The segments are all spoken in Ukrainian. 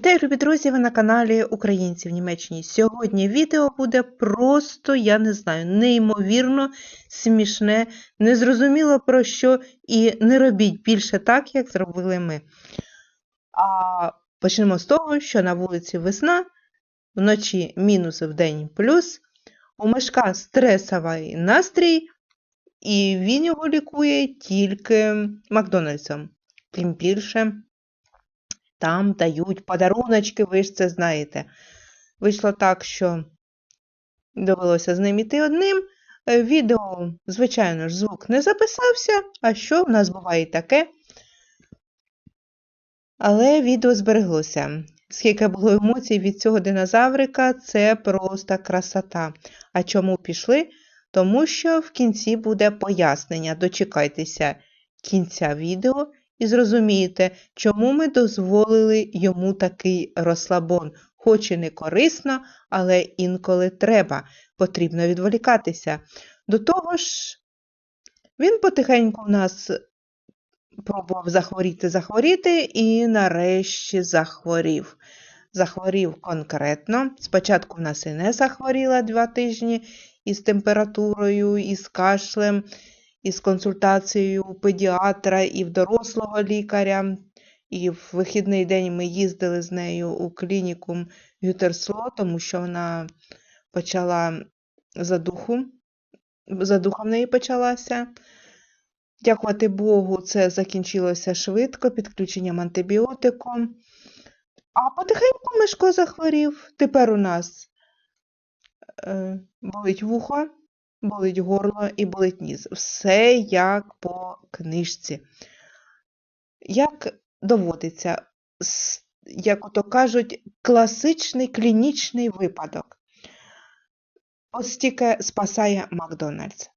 Вітаю, любі друзі! Ви на каналі Українці в Німеччині. Сьогодні відео буде просто, я не знаю, неймовірно смішне, незрозуміло про що, і не робіть більше так, як зробили ми. А почнемо з того, що на вулиці весна, вночі мінус, вдень плюс, у мешка стресовий настрій, і він його лікує тільки Макдональдсом. Тим більше. Там дають подаруночки, ви ж це знаєте. Вийшло так, що довелося з ним іти одним. Е, Відео, звичайно ж, звук не записався, а що в нас буває таке. Але відео збереглося. Скільки було емоцій від цього динозаврика, це просто красота. А чому пішли? Тому що в кінці буде пояснення. Дочекайтеся кінця відео і зрозумієте, чому ми дозволили йому такий розслабон. Хоч і не корисно, але інколи треба. Потрібно відволікатися. До того ж, він потихеньку в нас пробував захворіти, захворіти і нарешті захворів. Захворів конкретно. Спочатку в нас і не захворіла два тижні із температурою, із кашлем із консультацією педіатра і в дорослого лікаря. І в вихідний день ми їздили з нею у клініку Гютерсло, тому що вона почала задуху, задуха в неї почалася. Дякувати Богу, це закінчилося швидко, підключенням антибіотику. А потихеньку Мишко захворів. Тепер у нас е, болить вухо, болить горло і болить ніс. Все як по книжці. Як доводиться, як ото кажуть, класичний клінічний випадок. Ось тільки спасає Макдональдс.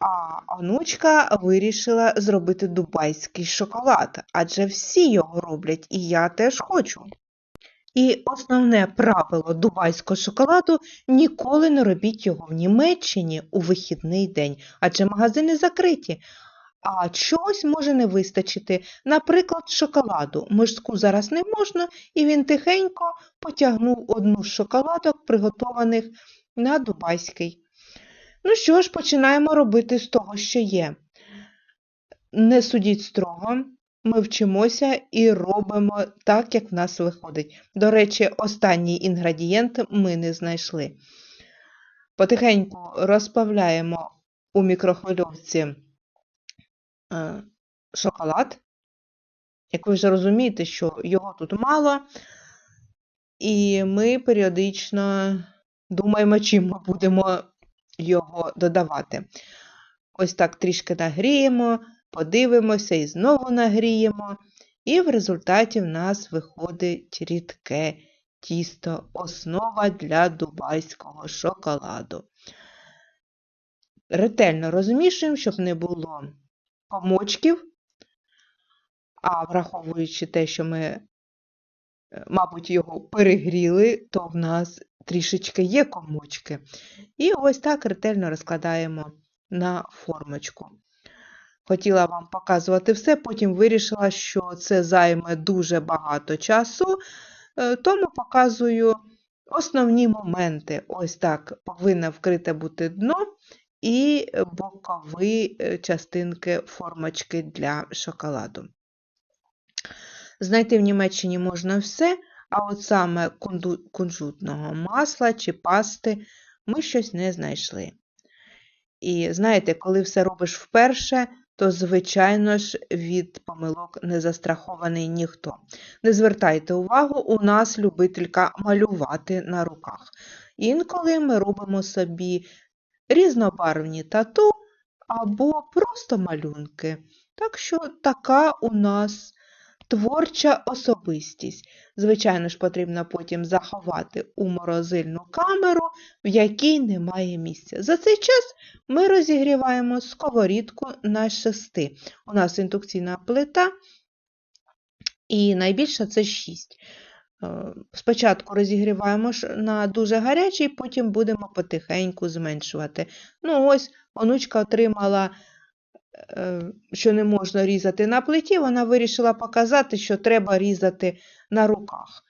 А онучка вирішила зробити дубайський шоколад, адже всі його роблять, і я теж хочу. І основне правило дубайського шоколаду ніколи не робіть його в Німеччині у вихідний день, адже магазини закриті. А чогось може не вистачити, наприклад, шоколаду. Мишку зараз не можна, і він тихенько потягнув одну з шоколадок, приготованих на дубайський. Ну що ж, починаємо робити з того, що є. Не судіть строго, ми вчимося і робимо так, як в нас виходить. До речі, останній інгредієнт ми не знайшли. Потихеньку розплавляємо у мікрохвильовці е, шоколад. Як ви вже розумієте, що його тут мало, і ми періодично думаємо, чим ми будемо його додавати. Ось так трішки нагріємо, подивимося і знову нагріємо. І в результаті в нас виходить рідке тісто, основа для дубайського шоколаду. Ретельно розмішуємо, щоб не було комочків, а враховуючи те, що ми, е, мабуть, його перегріли, то в нас трішечки є комочки. І ось так ретельно розкладаємо на формочку. Хотіла вам показувати все, потім вирішила, що це займе дуже багато часу, е, тому показую основні моменти. Ось так повинно вкрите бути дно і бокові е, частинки формочки для шоколаду. Знайти в Німеччині можна все, а от саме кунжутного масла чи пасти ми щось не знайшли. І знаєте, коли все робиш вперше, то, звичайно ж, від помилок не застрахований ніхто. Не звертайте увагу, у нас любителька малювати на руках. Інколи ми робимо собі різнобарвні тату або просто малюнки. Так що така у нас творча особистість. Звичайно ж, потрібно потім заховати у морозильну камеру, в якій немає місця. За цей час ми розігріваємо сковорідку на шести. У нас індукційна плита, і найбільше це 6. Е, спочатку розігріваємо на дуже гарячий, потім будемо потихеньку зменшувати. Ну, ось онучка отримала що не можна різати на плиті, вона вирішила показати, що треба різати на руках.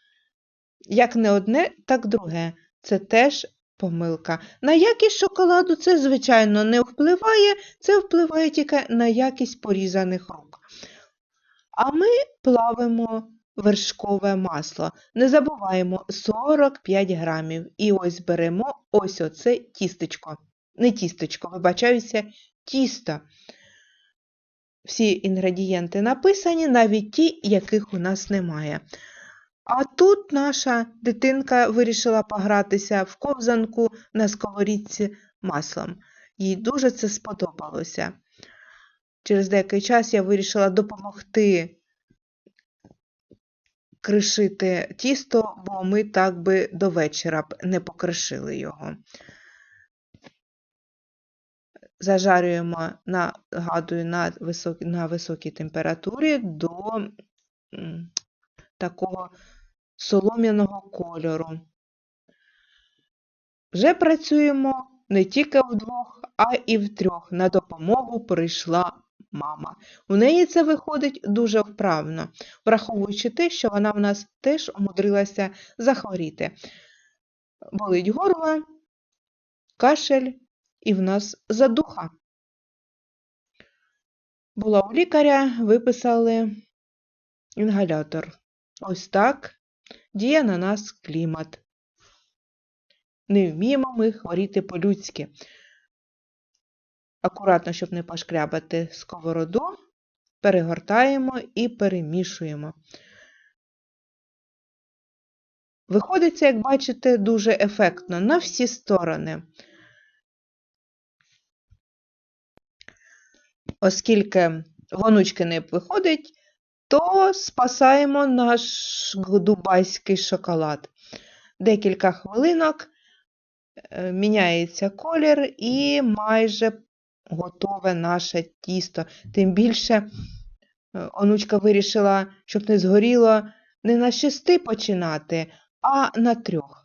як не одне, так друге. Це теж помилка. На якість шоколаду це, звичайно, не впливає, це впливає тільки на якість порізаних рук. А ми плавимо вершкове масло. Не забуваємо 45 грамів. І ось беремо ось оце тістечко. Не тістечко, вибачаюся, тісто. Всі інгредієнти написані, навіть ті, яких у нас немає. А тут наша дитинка вирішила погратися в ковзанку на сковорідці маслом. Їй дуже це сподобалося. Через деякий час я вирішила допомогти кришити тісто, бо ми так би до вечора б не покришили його. Зажарюємо, нагадую, на високій, на високій температурі до такого солом'яного кольору. Вже працюємо не тільки вдвох, а і втрьох. На допомогу прийшла мама. У неї це виходить дуже вправно, враховуючи те, що вона в нас теж умудрилася захворіти. Болить горло, кашель і в нас задуха. Була у лікаря, виписали інгалятор. Ось так діє на нас клімат. Не вміємо ми хворіти по-людськи. Акуратно, щоб не пошкрябати сковороду, перегортаємо і перемішуємо. Виходить, як бачите, дуже ефектно на всі сторони. Оскільки вонучки не виходить, то спасаємо наш дубайський шоколад. Декілька хвилинок е, міняється колір і майже готове наше тісто. Тим більше е, онучка вирішила, щоб не згоріло не на шести починати, а на трьох.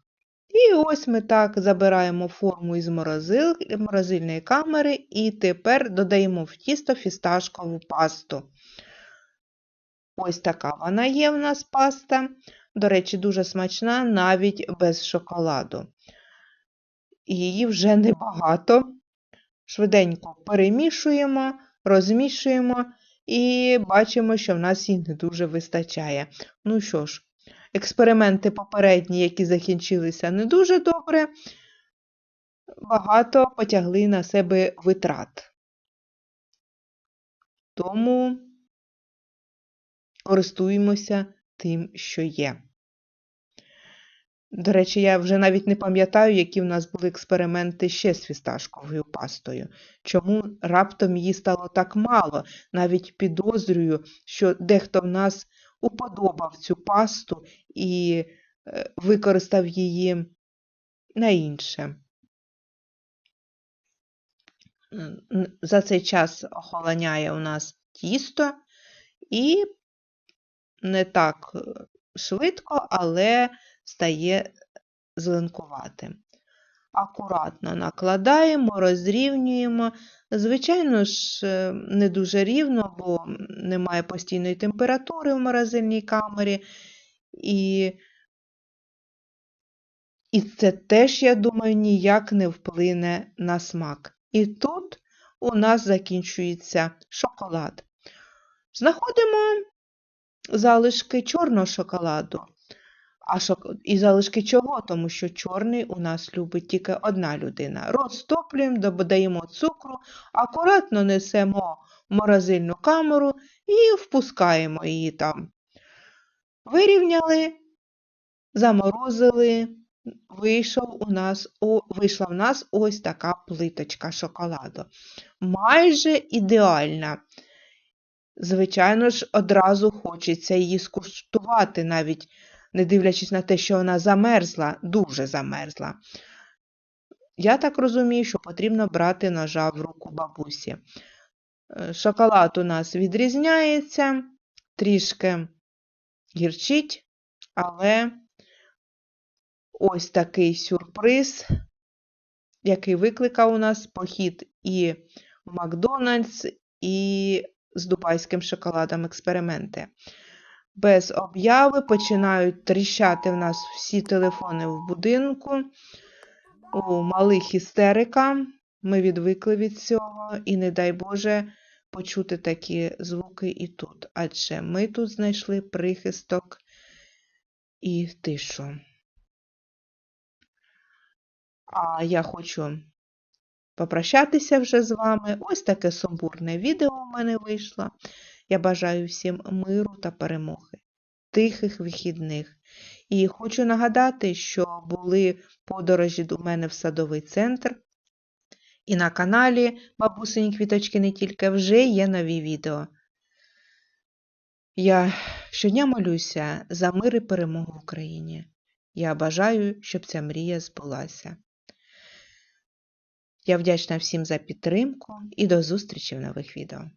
І ось ми так забираємо форму із морозильної камери і тепер додаємо в тісто фісташкову пасту. Ось така вона є в нас паста. До речі, дуже смачна навіть без шоколаду. Її вже небагато. Швиденько перемішуємо, розмішуємо і бачимо, що в нас її не дуже вистачає. Ну що ж, експерименти попередні, які закінчилися не дуже добре, багато потягли на себе витрат. Тому користуємося тим, що є. До речі, я вже навіть не пам'ятаю, які в нас були експерименти ще з фісташковою пастою. Чому раптом її стало так мало? Навіть підозрюю, що дехто в нас уподобав цю пасту і е, використав її на інше. За цей час охолоняє у нас тісто і не так е, швидко, але стає зеленкуватим. Акуратно накладаємо, розрівнюємо. Звичайно ж, е, не дуже рівно, бо немає постійної температури в морозильній камері. І і це теж, я думаю, ніяк не вплине на смак. І тут у нас закінчується шоколад. Знаходимо залишки чорного шоколаду. А шок... І залишки чого? Тому що чорний у нас любить тільки одна людина. Розтоплюємо, додаємо цукру, акуратно несемо в морозильну камеру і впускаємо її там. Вирівняли, заморозили, вийшов у нас, о, вийшла в нас ось така плиточка шоколаду. Майже ідеальна. Звичайно ж, одразу хочеться її скуштувати, навіть не дивлячись на те, що вона замерзла, дуже замерзла. Я так розумію, що потрібно брати ножа в руку бабусі. Е, шоколад у нас відрізняється, трішки гірчить, але ось такий сюрприз, який викликав у нас похід і в Макдональдс, і з дубайським шоколадом експерименти. Без обяви починають тріщати в нас всі телефони в будинку. У малих істерика. Ми відвикли від цього, і не дай Боже почути такі звуки і тут. Адже ми тут знайшли прихисток і тишу. А я хочу попрощатися вже з вами. Ось таке сумбурне відео у мене вийшло. Я бажаю всім миру та перемоги, тихих вихідних. І хочу нагадати, що були подорожі до мене в садовий центр. І на каналі Бабусині Квіточки не тільки вже є нові відео. Я щодня молюся за мир і перемогу в Україні. Я бажаю, щоб ця мрія збулася. Я вдячна всім за підтримку і до зустрічі в нових відео.